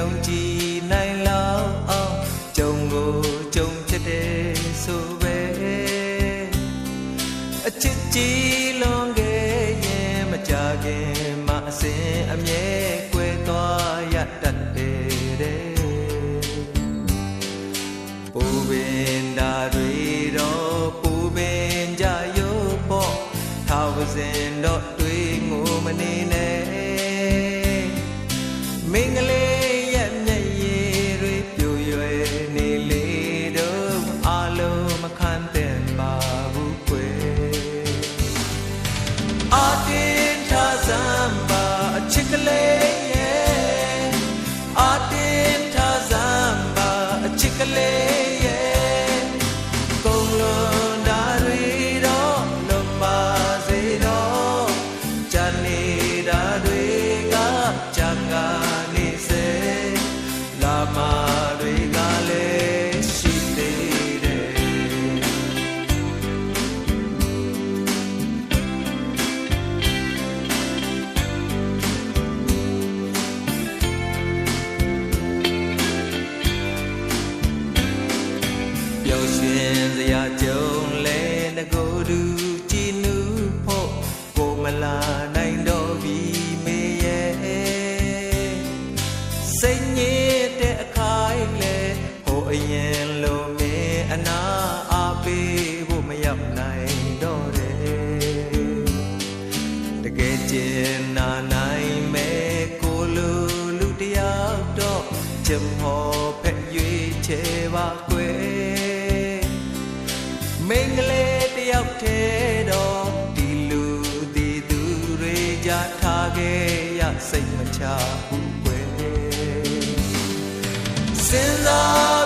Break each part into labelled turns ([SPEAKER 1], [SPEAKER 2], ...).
[SPEAKER 1] ယုံကြည်နိုင်လောက်အောင်ကြုံကိုကြုံဖြစ်တယ်ဆိုပဲအချစ်ကြီးလွန်ခဲ့ရင်မကြခင်မအစဉ်အမြဲကွယ်သွားရတတ်တယ်တဲ့ပူပင်ဓာတွေတော့ပူပင်ကြရုပ်ပေါ့ထာဝစဉ်တော့တွေ့ငိုမနေနဲ့မင်္ဂလေး ကြုံလဲငကိုယ်တူကြည်နူးဖို့ကိုမလာနိုင်တော့ပြီမေရဲ့စိတ်ညစ်တဲ့အခိုင်လဲဟိုအရင်လိုမင်းအနာအားပေးဖို့မရောက်နိုင်တော့တယ်တကယ်ကျင်နာနိုင်မဲ့ကိုလူလူတယောက်တော့ချင်မောဖက်ရွေးချယ်ပါ ထဲတော့ဒီလူဒီသူတွေကြထားခဲ့ရစိတ်မချဘူးကွယ်စဉ်းစား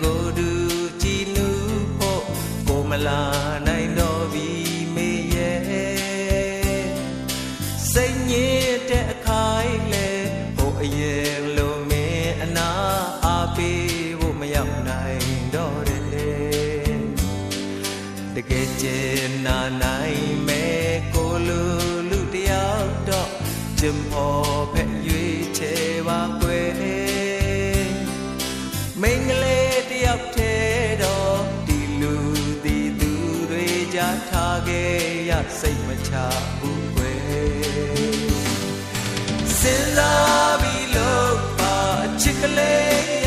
[SPEAKER 1] ကိုယ်တူကြည်နူးဖို့ကိုမလာနိုင်တော့ပြီမေရဲ့စိတ်ညစ်တဲ့အခိုင်လဲဟိုအရင်လိုမင်းအနာအားပေးဖို့မရောက်နိုင်တော့တယ်တကယ်ကျင်နာနိုင်မဲ့ကိုလူလူတယောက်တော့ဂျင်မောဖက်ရွေးချယ်ပါ ထားခဲ့ရစိတ်မချဘူးကွယ်စဉ်းစားပြီးလို့ပါအချစ်ကလေး